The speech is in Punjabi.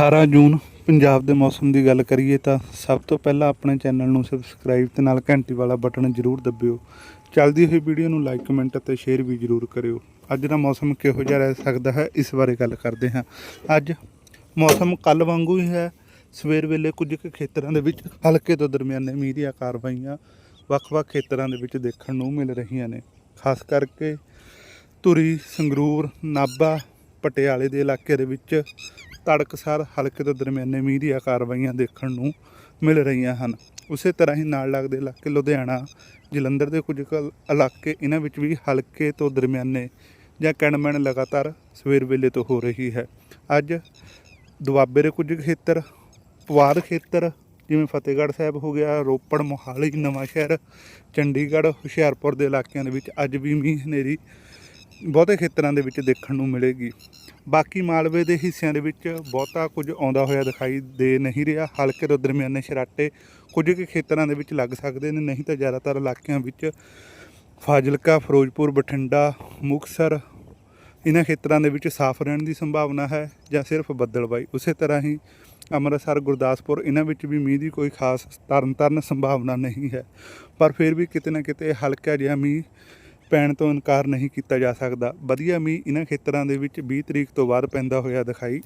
18 ਜੂਨ ਪੰਜਾਬ ਦੇ ਮੌਸਮ ਦੀ ਗੱਲ ਕਰੀਏ ਤਾਂ ਸਭ ਤੋਂ ਪਹਿਲਾਂ ਆਪਣੇ ਚੈਨਲ ਨੂੰ ਸਬਸਕ੍ਰਾਈਬ ਤੇ ਨਾਲ ਘੰਟੀ ਵਾਲਾ ਬਟਨ ਜ਼ਰੂਰ ਦਬਿਓ। ਚੱਲਦੀ ਹੋਈ ਵੀਡੀਓ ਨੂੰ ਲਾਈਕ ਕਮੈਂਟ ਅਤੇ ਸ਼ੇਅਰ ਵੀ ਜ਼ਰੂਰ ਕਰਿਓ। ਅੱਜ ਦਾ ਮੌਸਮ ਕਿਹੋ ਜਿਹਾ ਰਹਿ ਸਕਦਾ ਹੈ, ਇਸ ਬਾਰੇ ਗੱਲ ਕਰਦੇ ਹਾਂ। ਅੱਜ ਮੌਸਮ ਕੱਲ ਵਾਂਗੂ ਹੀ ਹੈ। ਸਵੇਰ ਵੇਲੇ ਕੁਝ ਕੁ ਖੇਤਰਾਂ ਦੇ ਵਿੱਚ ਹਲਕੇ ਤੋਂ ਦਰਮਿਆਨੇ ਮੀਂਹ ਦੀਆਂ ਕਾਰਵਾਈਆਂ ਵੱਖ-ਵੱਖ ਖੇਤਰਾਂ ਦੇ ਵਿੱਚ ਦੇਖਣ ਨੂੰ ਮਿਲ ਰਹੀਆਂ ਨੇ। ਖਾਸ ਕਰਕੇ ਧੁਰੀ, ਸੰਗਰੂਰ, ਨਾਭਾ, ਪਟਿਆਲੇ ਦੇ ਇਲਾਕੇ ਦੇ ਵਿੱਚ ਤੜਕਸਾਰ ਹਲਕੇ ਤੋਂ ਦਰਮਿਆਨੇ ਮੀਂਹ ਦੀਆਂ ਕਾਰਵਾਈਆਂ ਦੇਖਣ ਨੂੰ ਮਿਲ ਰਹੀਆਂ ਹਨ। ਉਸੇ ਤਰ੍ਹਾਂ ਹੀ ਨਾਲ ਲੱਗਦੇ ਇਲਾਕੇ ਲੁਧਿਆਣਾ, ਜਲੰਧਰ ਦੇ ਕੁਝ ਕੁ ਇਲਾਕੇ ਇਹਨਾਂ ਵਿੱਚ ਵੀ ਹਲਕੇ ਤੋਂ ਦਰਮਿਆਨੇ ਜਾਂ ਕਣਮਣ ਲਗਾਤਾਰ ਸਵੇਰ ਵੇਲੇ ਤੋਂ ਹੋ ਰਹੀ ਹੈ। ਅੱਜ ਦੁਆਬੇ ਦੇ ਕੁਝ ਖੇਤਰ ਪਵਾਰ ਖੇਤਰ ਜਿਵੇਂ ਫਤਿਹਗੜ੍ਹ ਸਾਹਿਬ ਹੋ ਗਿਆ, ਰੋਪੜ, ਮੋਹਾਲੀ ਨਵਾਂ ਸ਼ਹਿਰ ਚੰਡੀਗੜ੍ਹ, ਹੁਸ਼ਿਆਰਪੁਰ ਦੇ ਇਲਾਕਿਆਂ ਦੇ ਵਿੱਚ ਅੱਜ ਵੀ ਮੀਂਹ ਹਨੇਰੀ ਬਹੁਤੇ ਖੇਤਰਾਂ ਦੇ ਵਿੱਚ ਦੇਖਣ ਨੂੰ ਮਿਲੇਗੀ। ਬਾਕੀ ਮਾਲਵੇ ਦੇ ਹਿੱਸਿਆਂ ਦੇ ਵਿੱਚ ਬਹੁਤਾ ਕੁਝ ਆਉਂਦਾ ਹੋਇਆ ਦਿਖਾਈ ਦੇ ਨਹੀਂ ਰਿਹਾ। ਹਲਕੇ ਤੋਂ ਦਰਮਿਆਨੇ ਸ਼ਰਾਟੇ ਕੁਝ ਕੁ ਖੇਤਰਾਂ ਦੇ ਵਿੱਚ ਲੱਗ ਸਕਦੇ ਨੇ। ਨਹੀਂ ਤਾਂ ਜ਼ਿਆਦਾਤਰ ਇਲਾਕਿਆਂ ਵਿੱਚ ਫਾਜ਼ਿਲਕਾ, ਫਿਰੋਜ਼ਪੁਰ, ਬਠਿੰਡਾ, ਮੁਕਤਸਰ ਇਹਨਾਂ ਖੇਤਰਾਂ ਦੇ ਵਿੱਚ ਸਾਫ਼ ਰਹਿਣ ਦੀ ਸੰਭਾਵਨਾ ਹੈ ਜਾਂ ਸਿਰਫ ਬੱਦਲਬਾਈ ਉਸੇ ਤਰ੍ਹਾਂ ਹੀ ਅੰਮ੍ਰਿਤਸਰ, ਗੁਰਦਾਸਪੁਰ ਇਹਨਾਂ ਵਿੱਚ ਵੀ ਮੀਂਹ ਦੀ ਕੋਈ ਖਾਸ ਤਰਨ ਤਾਰਨ ਸੰਭਾਵਨਾ ਨਹੀਂ ਹੈ। ਪਰ ਫਿਰ ਵੀ ਕਿਤੇ ਨਾ ਕਿਤੇ ਹਲਕਾ ਜਿਹਾ ਮੀਂਹ ਪੈਣ ਤੋਂ ਇਨਕਾਰ ਨਹੀਂ ਕੀਤਾ ਜਾ ਸਕਦਾ। ਵਧੀਆ ਮੀਂਹ ਇਹਨਾਂ ਖੇਤਰਾਂ ਦੇ ਵਿੱਚ 20 ਤਰੀਕ ਤੋਂ ਬਾਅਦ ਪੈਂਦਾ ਹੋਇਆ ਦਿਖਾਈ